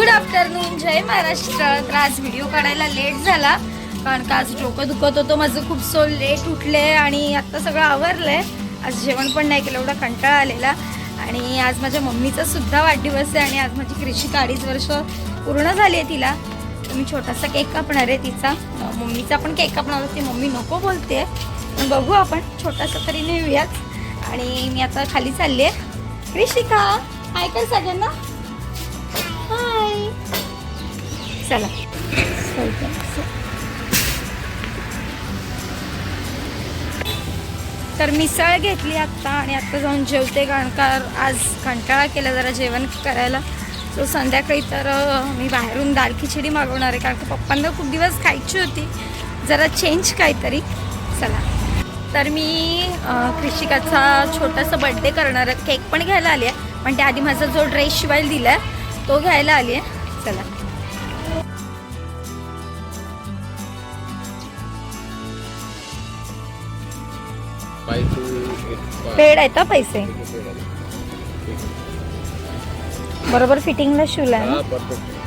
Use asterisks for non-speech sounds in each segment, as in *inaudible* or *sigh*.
Good afternoon जय महाराष्ट्र. तर आज video काढायला लेट झाला कारण का आज डोकं दुखत होतं माझं खूप सो लेट उठले आणि आत्ता सगळं आवरलंय. आज जेवण पण नाही केलं एवढा कंटाळा आलेला. आणि आज माझ्या मम्मीचा सुद्धा वाढदिवस आहे आणि आज माझी कृषिक अडीच वर्ष पूर्ण झाली आहे तिला. मी छोटासा केक कापणार आहे तिचा. मम्मीचा पण केक कापणार होती मम्मी नको बोलते. पण बघू आपण छोटासा तरी नेऊयाच आणि मी आता खाली चालली आहे. कृषिका हाय सगळ्यांना. चला. तर मिसळ घेतली आत्ता आणि आत्ता जाऊन जेवते कारण का आज कंटाळा केला जरा जेवण करायला. सो संध्याकाळी तर मी बाहेरून दाल खिचडी मागवणार आहे कारण का पप्पांना खूप दिवस खायची होती. जरा चेंज काहीतरी. चला. तर मी कृषिकाचा छोटासा बड्डे करणार आहे. केक पण घ्यायला आली आहे पण त्याआधी माझा जो ड्रेस शिवायला दिला आहे तो घ्यायला आली आहे. चला. Five two eight five paid आहेत हा पैसे. बरोबर फिटिंगला शिवला आहे हा ना परफेक्ट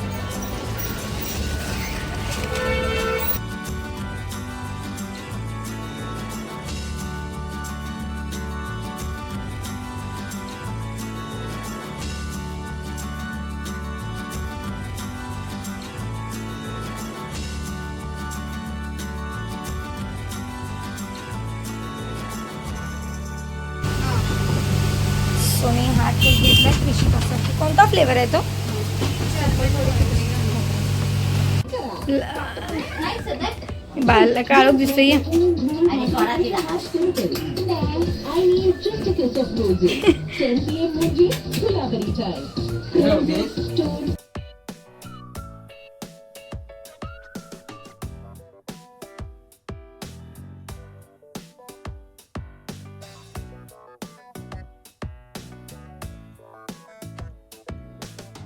हा केक घेतला कृषिकासाठी कोणता फ्लेवर आहे तो? बाल काळोख दिसतोय. I *laughs* *laughs*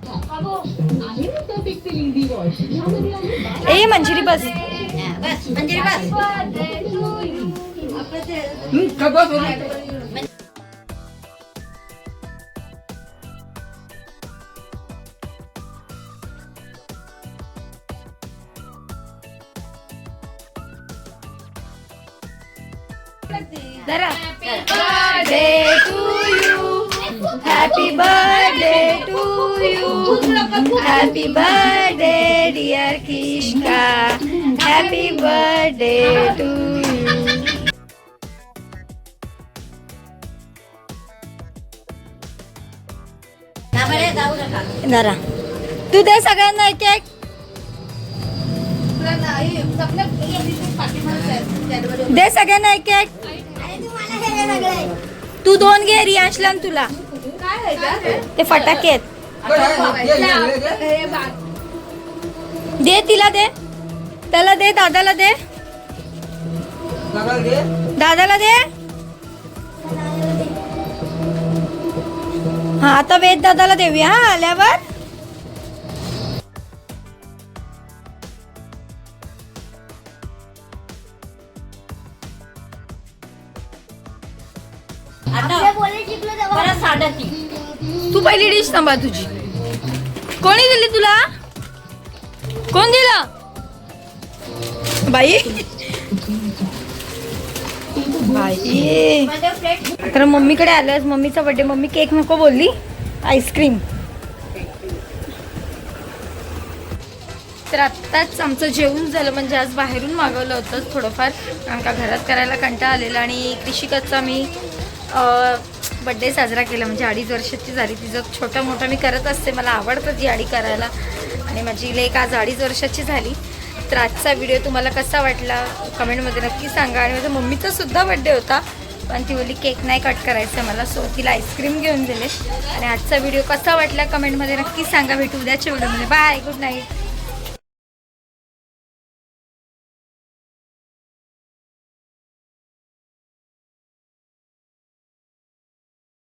आहे ना त्या पिक्सेल इझी वॉश ह्यामध्ये आहे बारा ए मंजिरी बस. जरा happy birthday dear Kishka happy birthday to you जरा तू दे सगळ्यांना एक एक. दे सगळ्यांना एक एक. तू दोन घे रियांशला तुला. ते फटाके आहेत. दे तिला दे. त्याला दे दादाला दे. दादाला दे. हा आता वेद दादाला देऊया हा आल्यावर. तू पहिली डिश सांभाळ तुझी. कोणी दिली तुला? कोण दिला? बाई. बाई. तर मम्मीकडे आल्यास मम्मीचा बर्थडे मम्मी केक नको बोलली. आईस्क्रीम तर आत्ताच आमचं जेवण झालं म्हणजे आज बाहेरून मागवलं होतं थोडंफार. कारण का घरात करायला कंटाळा आलेला आणि कृषिकाचा मी बड्डे साजरा केला. म्हणजे अडीच वर्षाची झाली. तिचं छोटं मोठं मी करत असते. मला आवडतं ती आडी करायला. आणि माझी लेक आज अडीच वर्षाची झाली. तर आजचा व्हिडिओ तुम्हाला कसा वाटला? कमेंटमध्ये नक्की सांगा. आणि माझ्या मम्मीचा सुद्धा बड्डे होता. पण ती बोली केक नाही कट करायचं मला. सो तिला आईस्क्रीम घेऊन दिले आणि आजचा व्हिडिओ कसा वाटला? कमेंटमध्ये नक्की सांगा. भेटू उद्याच्या व्हिडिओमध्ये बाय गुड नाईट